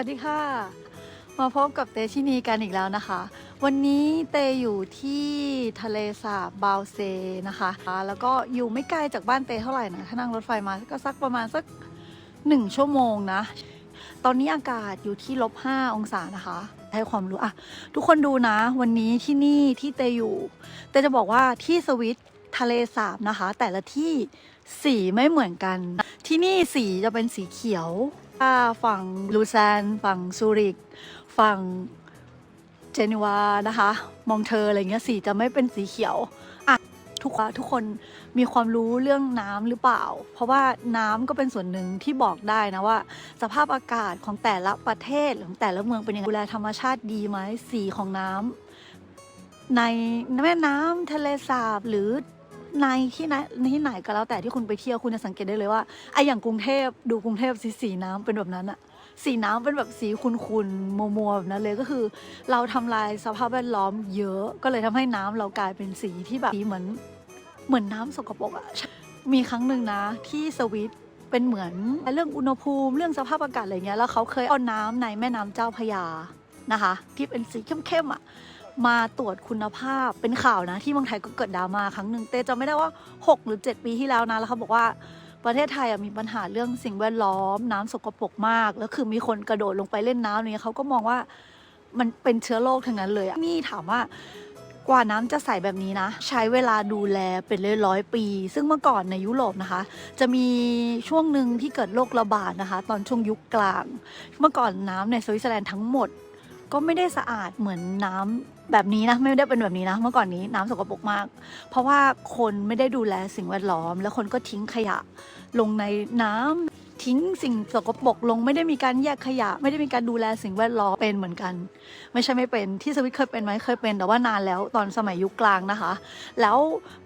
วัสดีค่ะ มาพบกับเตชินีกันอีกแล้วนะคะ วันนี้เตอยู่ที่ทะเลสาบบาวเซนะคะ แล้วก็อยู่ไม่ไกลจากบ้านเตเท่าไหร่นะ ถ้านั่งรถไฟมาก็สักประมาณสักหนึ่งชั่วโมงนะ ตอนนี้อากาศอยู่ที่ลบห้าองศานะคะให้ความรู้อะทุกคนดูนะ วันนี้ที่นี่ที่เตอยู่เตจะบอกว่าที่สวิตทะเลสาบนะคะ แต่ละที่สีไม่เหมือนกัน ที่นี่สีจะเป็นสีเขียว ถ้าฝั่งลูแซน ฝั่งซูริก ฝั่งเจนีวานะคะ มองเทออะไรเงี้ยสีจะไม่เป็นสีเขียวอะทุกคนทุกคนมีความรู้เรื่องน้ำหรือเปล่า เพราะว่าน้ำก็เป็นส่วนหนึ่งที่บอกได้นะว่า สภาพอากาศของแต่ละประเทศหรือของแต่ละเมืองเป็นยังไงดูแลธรรมชาติดีไหมสีของน้ำในแม่น้ำทะเลสาบหรือ ในที่ไหนที่ไหนก็แล้วแต่ที่คุณไปเที่ยวคุณจะสังเกตได้เลยว่าไออย่างกรุงเทพดูกรุงเทพสีสีน้ำเป็นแบบนั้นอะสีน้ำเป็นแบบสีขุ่นๆมัวๆแบบนั้นเลยก็คือ เราทำลายสภาพแวดล้อมเยอะก็เลยทำให้น้ำเรากลายเป็นสีที่แบบสีเหมือนเหมือนน้ำสกปรกอะมีครั้งหนึ่งนะที่สวิตเป็นเหมือนเรื่องอุณหภูมิเรื่องสภาพอากาศอะไรเงี้ยแล้วเขาเคยเอาน้ำในแม่น้ำเจ้าพยานะคะ ที่เป็นสีเข้มๆอะ มาตรวจคุณภาพเป็นข่าวนะ ที่เมืองไทยก็เกิดดราม่าครั้งหนึ่งเต้จำไม่ได้ว่า 6 หรือ 7 ปีที่แล้วนะแล้วเขาบอกว่าประเทศไทยมีปัญหาเรื่องสิ่งแวดล้อม น้ำสกปรกมาก แล้วคือมีคนกระโดดลงไปเล่นน้ำเนี่ยเขาก็มองว่ามันเป็นเชื้อโรคทั้งนั้นเลยนี่ถามว่ากว่าน้ำจะใสแบบนี้นะ ใช้เวลาดูแลเป็นร้อยๆปี ซึ่งเมื่อก่อนในยุโรปนะคะ จะมีช่วงหนึ่งที่เกิดโรคระบาดนะคะ ตอนช่วงยุคกลาง เมื่อก่อนน้ำในสวิตเซอร์แลนด์ทั้งหมด ก็ไม่ได้สะอาดเหมือนน้ำแบบนี้นะไม่ได้เป็นแบบนี้นะเมื่อก่อนนี้น้ำสกปรกมาก เพราะว่าคนไม่ได้ดูแลสิ่งแวดล้อม แล้วคนก็ทิ้งขยะลงในน้ำ ทิ้งสิ่งสกปรกลง ไม่ได้มีการแยกขยะ ไม่ได้มีการดูแลสิ่งแวดล้อมเป็นเหมือนกัน ไม่ใช่ไม่เป็นที่สวิตเคยเป็นไหมเคยเป็นแต่ว่านานแล้วตอนสมัยยุคกลางนะคะ แล้ว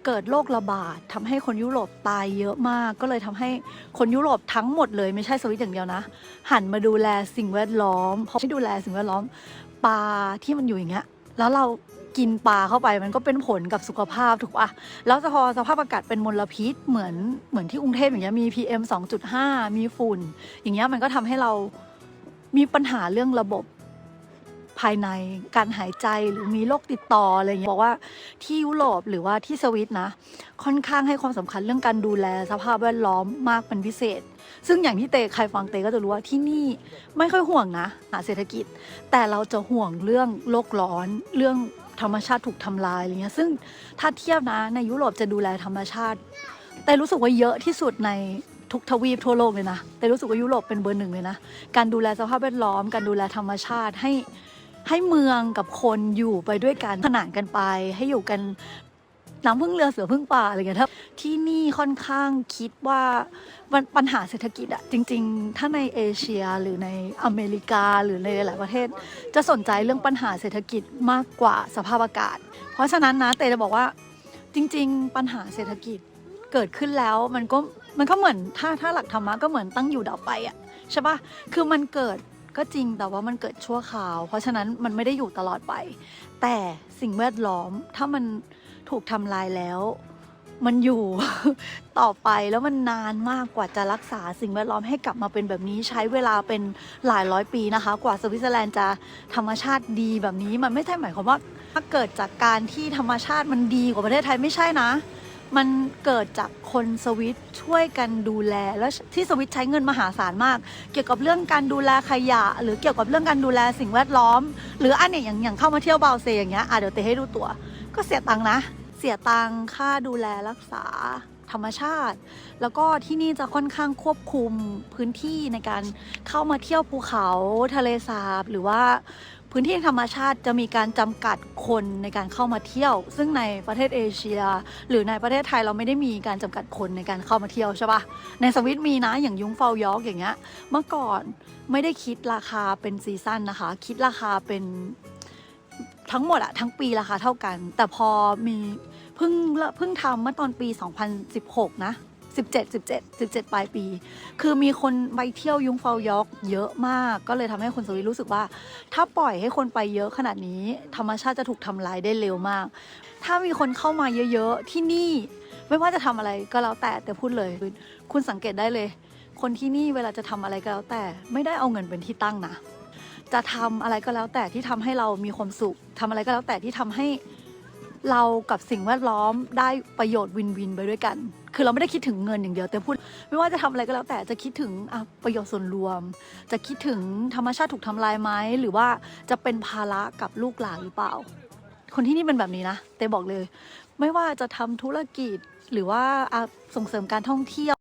เกิดโรคระบาดทำให้คนยุโรปตายเยอะมาก ก็เลยทำให้คนยุโรปทั้งหมดเลยไม่ใช่สวิตอย่างเดียวนะ หันมาดูแลสิ่งแวดล้อมเพราะที่ดูแลสิ่งแวดล้อมปลาที่มันอยู่อย่างเงี้ยแล้วเรา กินปลาเข้าไปมันก็เป็นผลกับสุขภาพถูกปะแล้วพอสภาพอากาศเป็นมลพิษเหมือนเหมือนที่กรุงเทพอย่างเงี้ยมี PM 2.5 มีฝุ่น อย่างเงี้ยมันก็ทำให้เรามีปัญหาเรื่องระบบภายในการหายใจหรือมีโรคติดต่ออะไรเงี้ยบอกว่าที่ยุโรปหรือว่าที่สวิตนะ ค่อนข้างให้ความสำคัญเรื่องการดูแลสภาพแวดล้อมมากเป็นพิเศษ ซึ่งอย่างที่เตใครฟังเตก็จะรู้ว่าที่นี่ไม่ค่อยห่วงนะหาเศรษฐกิจ แต่เราจะห่วงเรื่องโลกร้อนเรื่อง ธรรมชาติถูกทำลายอะไรเงี้ยซึ่งถ้าเทียบนะในยุโรปจะดูแลธรรมชาติ แต่รู้สึกว่าเยอะที่สุดในทุกทวีปทั่วโลกเลยนะ แต่รู้สึกว่ายุโรปเป็นเบอร์หนึ่งเลยนะ การดูแลสภาพแวดล้อม การดูแลธรรมชาติให้ให้เมืองกับคนอยู่ไปด้วยกันขนานกันไป ให้อยู่กัน น้ำพึ่งเรือเสือพึ่งป่าอะไรเงี้ยถ้าที่นี่ค่อนข้างคิดว่าปัญหาเศรษฐกิจอะจริง ๆ ถ้าในเอเชียหรือในอเมริกาหรือในหลายประเทศ จะสนใจเรื่องปัญหาเศรษฐกิจมากกว่าสภาพอากาศ เพราะฉะนั้นนะเตจะบอกว่าจริง ๆ ปัญหาเศรษฐกิจเกิดขึ้นแล้วมันก็มันก็เหมือนถ้าถ้าหลักธรรมะก็เหมือนตั้งอยู่ดับไปอะใช่ปะคือมันเกิดก็จริงแต่ว่ามันเกิดชั่วคราว เพราะฉะนั้นมันไม่ได้อยู่ตลอดไป แต่สิ่งแวดล้อมถ้ามัน ถูกทำลายแล้ว มันอยู่ ต่อไปแล้วมันนานมากกว่าจะรักษาสิ่งแวดล้อมให้กลับมาเป็นแบบนี้ใช้เวลาเป็นหลายร้อยปีนะคะ กว่าสวิตเซอร์แลนด์จะธรรมชาติดีแบบนี้ มันไม่ใช่หมายความว่าถ้าเกิดจากการที่ธรรมชาติมันดีกว่าประเทศไทยไม่ใช่นะ มันเกิดจากคนสวิตช่วยกันดูแล แล้วที่สวิตใช้เงินมหาศาลมาก เกี่ยวกับเรื่องการดูแลขยะ หรือเกี่ยวกับเรื่องการดูแลสิ่งแวดล้อม หรืออันเนี้ยอย่างอย่างเข้ามาเที่ยวบาลเซอย่างเงี้ยอะเดี๋ยวเตให้ดูตัว ก็เสียตังค์นะ เสียตังค่าดูแลรักษาธรรมชาติ แล้วก็ที่นี่จะค่อนข้างควบคุมพื้นที่ในการเข้ามาเที่ยวภูเขาทะเลสาบ หรือว่าพื้นที่ธรรมชาติจะมีการจำกัดคนในการเข้ามาเที่ยว ซึ่งในประเทศเอเชีย หรือในประเทศไทยเราไม่ได้มีการจำกัดคนในการเข้ามาเที่ยวใช่ปะในสวิตมีนะอย่างยุ้งเฟายอกอย่างเงี้ย เมื่อก่อนไม่ได้คิดราคาเป็นซีซั่นนะคะ คิดราคาเป็น ทั้งหมดอะทั้งปีราคาเท่ากัน แต่พอมีเพิ่งเพิ่งทำเมื่อตอนปี 2016 นะ 17 17 17 ปลายปี คือมีคนไปเที่ยวยุงเฟายอกเยอะมาก ก็เลยทำให้คนสวิรู้สึกว่า ถ้าปล่อยให้คนไปเยอะขนาดนี้ ธรรมชาติจะถูกทำลายได้เร็วมาก ถ้ามีคนเข้ามาเยอะๆ ที่นี่ไม่ว่าจะทำอะไรก็แล้วแต่แต่พูดเลย คุณสังเกตได้เลย คนที่นี่เวลาจะทำอะไรก็แล้วแต่ไม่ได้เอาเงินเป็นที่ตั้งนะ จะทำอะไรก็แล้วแต่ที่ทำให้เรามีความสุขทำอะไรก็แล้วแต่ที่ทำให้เรากับสิ่งแวดล้อมได้ประโยชน์วินวินไปด้วยกัน คือเราไม่ได้คิดถึงเงินอย่างเดียว แต่พูด ไม่ว่าจะทำอะไรก็แล้วแต่จะคิดถึงประโยชน์ส่วนรวม จะคิดถึงธรรมชาติถูกทำลายไหมหรือว่าจะเป็นภาระกับลูกหลานหรือเปล่า คนที่นี่เป็นแบบนี้นะเต้บอกเลย ไม่ว่าจะทำธุรกิจหรือว่าส่งเสริมการท่องเที่ยว